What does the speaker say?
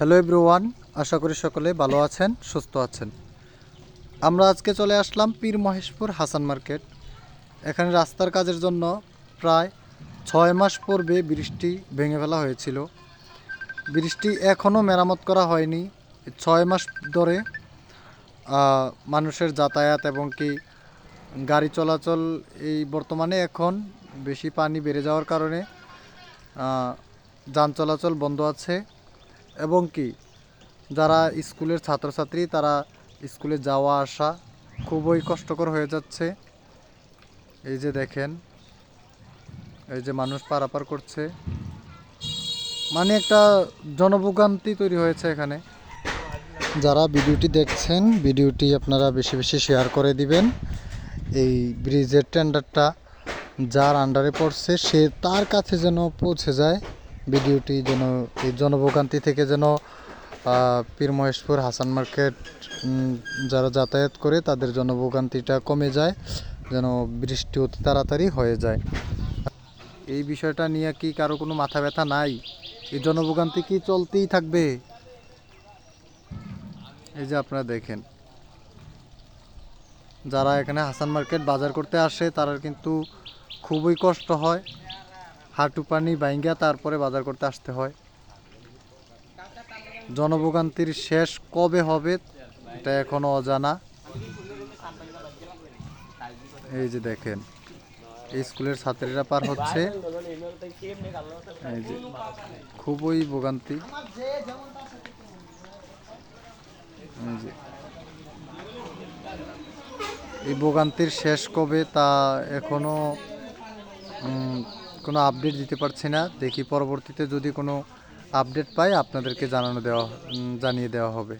Hello everyone আশা করি সকলে ভালো আছেন, সুস্থ আছেন। আমরা আজকে চলে আসলাম পীর মহেশপুর হাসান মার্কেট। এখানে রাস্তার কাজের জন্য প্রায় ছয় মাস পূর্বে বৃষ্টি ভেঙে ফেলা হয়েছিল। বৃষ্টি এখনও মেরামত করা হয়নি। ছয় মাস ধরে মানুষের যাতায়াত এবং কি গাড়ি চলাচল এই বর্তমানে এখন বেশি পানি বেড়ে যাওয়ার কারণে যান চলাচল বন্ধ আছে। এবং কি, যারা স্কুলের ছাত্রছাত্রী, তারা স্কুলে যাওয়া আসা খুবই কষ্টকর হয়ে যাচ্ছে। এই যে দেখেন, এই যে মানুষ পারাপার করছে। মানে একটা জনভোগান্তি তৈরি হয়েছে এখানে। যারা ভিডিওটি দেখছেন, ভিডিওটি আপনারা বেশি বেশি শেয়ার করে দিবেন। এই ব্রিজের টেন্ডারটা যার আন্ডারে পড়ছে, সে তার কাছে যেন পৌঁছে যায়। ভিডিওটি যেন, এই জনভোগান্তি থেকে যেন পীর মহেশপুর, হাসান মার্কেট যারা যাতায়াত করে তাদের জনভোগান্তিটা কমে যায়, যেন বৃষ্টি অতি তাড়াতাড়ি হয়ে যায়। এই বিষয়টা নিয়ে কি কারও কোনো মাথা ব্যথা নাই? এই জনভোগান্তি কি চলতেই থাকবে? এই যে আপনারা দেখেন। যারা এখানে হাসান মার্কেট বাজার করতে আসে, তারা কিন্তু খুবই কষ্ট হয়। হাঁটু পানি বাইঙ্গা তারপরে বাজার করতে আসতে হয়। জনভোগান্তির শেষ কবে হবে, এটা এখনও অজানা। এই যে দেখেন স্কুলের ছাত্রীরা পার হচ্ছে। এই যে, খুবই ভোগান্তি। এই যে, এই ভোগান্তির শেষ কবে তা এখনও কোনো আপডেট দিতে পারছি না। দেখি পরবর্তীতে যদি কোনো আপডেট পাই, আপনাদেরকে জানানো দেওয়া জানিয়ে দেওয়া হবে।